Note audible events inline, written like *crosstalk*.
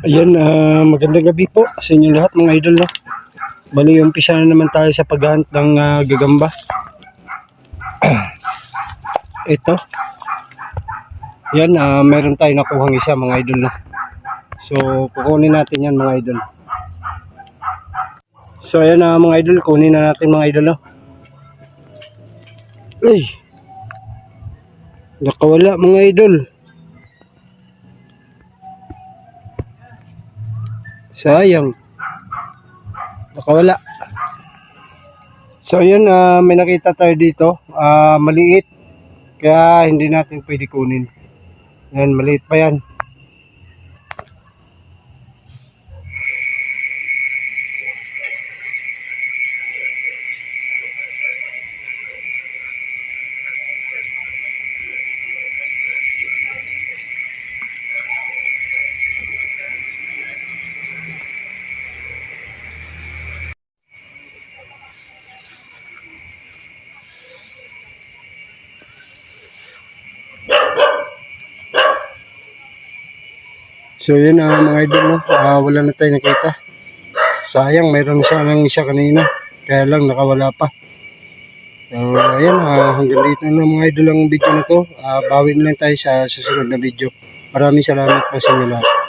Ayan, ah, magandang gabi po sa inyo lahat mga idol. No? Bali, umpisa na naman tayo sa paghahunt ng ah, gagamba. *clears throat* Ito. Yan, ah, meron tayo nakuhang isa mga idol. No? So, kukunin natin yan mga idol. So, ayan na mga idol. Kunin na natin mga idol. No? Ay! Nakawala mga idol. Sayang. Nakawala. So yun, ah, may nakita tayo dito. Ah, maliit. Kaya hindi natin pwede kunin. Yan, maliit pa yan. So yun ah, mga idol, no? Ah, wala na tayo nakita. Sayang, mayroon sanang isa kanina. Kaya lang nakawala pa. So ayan, ah, hanggang dito na mga idol ang video na to. Ah, bawin lang tayo sa susunod na video. Maraming salamat po sa inyo lahat.